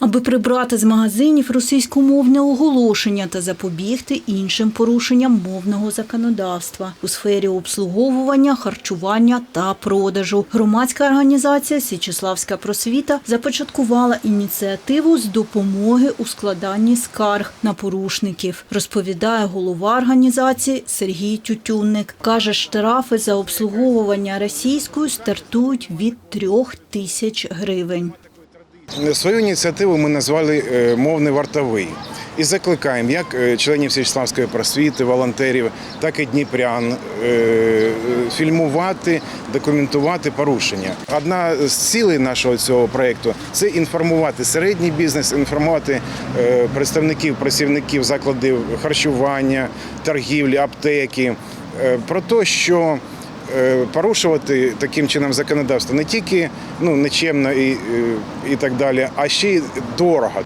аби прибрати з магазинів російськомовне оголошення та запобігти іншим порушенням мовного законодавства у сфері обслуговування, харчування та продажу. Громадська організація Січеславська просвіта започаткувала ініціативу з допомоги у складанні скарг на порушників. Розповідає голова організації Сергій Тютюнник. каже, штрафи за обслуговування російською стартують від трьох тисяч гривень. Свою ініціативу ми назвали е, мовний вартовий і закликаємо як е, членів Січславської просвіти, волонтерів, так і дніпрян е, фільмувати, документувати порушення. Одна з цілей нашого цього проєкту це інформувати середній бізнес, інформувати представників, працівників закладів харчування, торгівлі, аптеки про те, що порушувати таким чином законодавство не тільки ну, нечемно і, е, і так далі, а ще й дорого.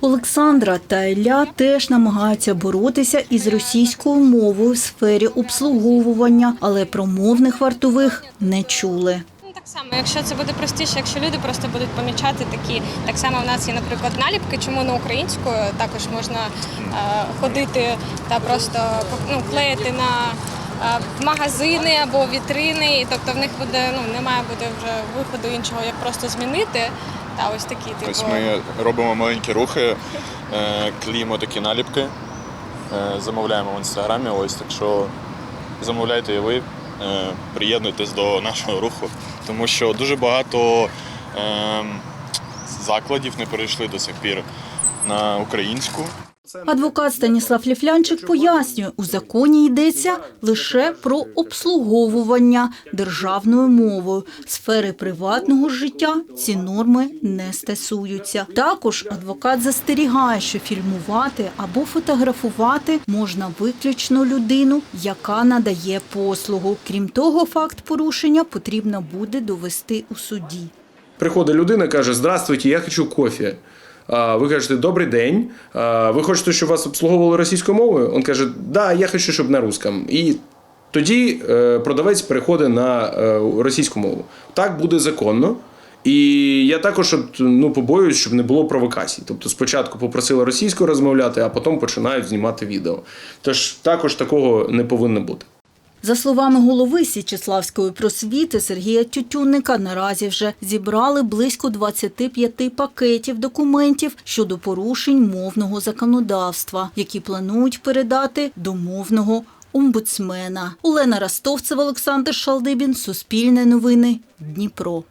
Олександра та Ілля теж намагаються боротися із російською мовою в сфері обслуговування, але про мовних вартових не чули. Ну, так само, якщо це буде простіше, якщо люди просто будуть помічати такі, так само в нас є, наприклад, наліпки, чому не українською, також можна е, ходити та просто ну, клеїти на е, магазини або вітрини, і тобто в них буде, ну, немає буде вже виходу іншого, як просто змінити. Та ось такі, типу. Ось ми робимо маленькі рухи, е, клеїмо такі наліпки, е, замовляємо в інстаграмі. Ось так що замовляйте і ви, е, приєднуйтесь до нашого руху, тому що дуже багато е, закладів не перейшли до сих пір на українську. Адвокат Станіслав Ліфлянчик пояснює, у законі йдеться лише про обслуговування державною мовою. Сфери приватного життя ці норми не стосуються. Також адвокат застерігає, що фільмувати або фотографувати можна виключно людину, яка надає послугу. Крім того, факт порушення потрібно буде довести у суді. Приходить людина, каже: Здравствуйте, я хочу кофе. Ви кажете, добрий день. Ви хочете, щоб вас обслуговували російською мовою? Він каже, да, я хочу, щоб на русском. І тоді е, продавець переходить на е, російську мову. Так буде законно. І я також от, ну, побоююсь, щоб не було провокацій. Тобто спочатку попросили російською розмовляти, а потім починають знімати відео. Тож також такого не повинно бути. За словами голови Січеславської просвіти Сергія Тютюнника, наразі вже зібрали близько 25 пакетів документів щодо порушень мовного законодавства, які планують передати до мовного омбудсмена. Олена Ростовцева, Олександр Шалдибін, Суспільне новини, Дніпро.